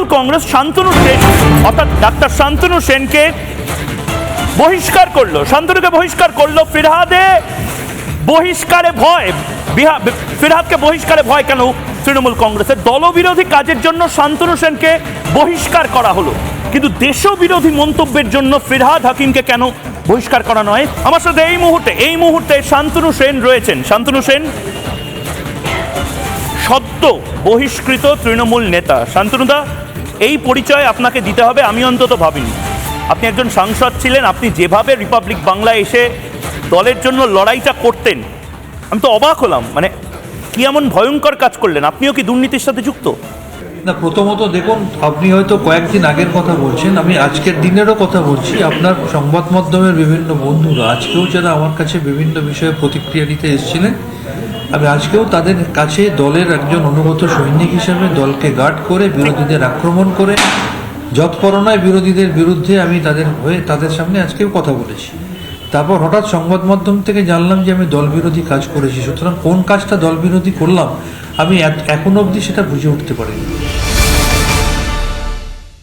তৃণমূল কংগ্রেস শান্তনু সেন, অর্থাৎ ডাক্তার শান্তনু সেনকে বহিষ্কার করল। শান্তনুকে বহিষ্কার করল ফিরহাদে। বহিষ্কারে ভয়। ফিরহাদকে বহিষ্কারে ভয় কেন তৃণমূল কংগ্রেসের? দলবিরোধী কাজের জন্য শান্তনু সেনকে বহিষ্কার করা হলো। কিন্তু দেশবিরোধী মন্তব্যের জন্য ফিরহাদ হাকিমকে কেন বহিষ্কার করা নয়? আমার সাথে এই মুহূর্তে এই মুহূর্তে শান্তনু সেন রয়েছেন। শান্তনু সেন সদ্য বহিষ্কৃত তৃণমূল নেতা। শান্তনুদা এই পরিচয় আপনাকে দিতে হবে, আমি অন্তত ভাবিনি। আপনি একজন সাংসদ ছিলেন, আপনি যেভাবে রিপাবলিক বাংলায় এসে দলের জন্য লড়াইটা করতেন, আমি তো অবাক হলাম। মানে কি এমন ভয়ঙ্কর কাজ করলেন? আপনিও কি দুর্নীতির সাথে যুক্ত? না, প্রথমত দেখুন, আপনি হয়তো কয়েকদিন আগের কথা বলছেন, আমি আজকের দিনেরও কথা বলছি। আপনার সংবাদ মাধ্যমের বিভিন্ন বন্ধুরা, আজকেও যারা আমার কাছে বিভিন্ন বিষয়ে প্রতিক্রিয়া দিতে এসেছিলেন আমি আজকেও তাদের কাছে দলের একজন অনুগত সৈনিক হিসেবে দলকে গার্ড করে বিরোধীদের আক্রমণ করে যৎপরণায় বিরোধীদের বিরুদ্ধে আমি তাদের হয়ে তাদের সামনে আজকেও কথা বলেছি। তারপর হঠাৎ সংবাদ মাধ্যম থেকে জানলাম যে আমি দল বিরোধী কাজ করেছি। সুতরাং কোন কাজটা দল বিরোধী করলাম, আমি এখন অবধি সেটা বুঝে উঠতে পারিনি।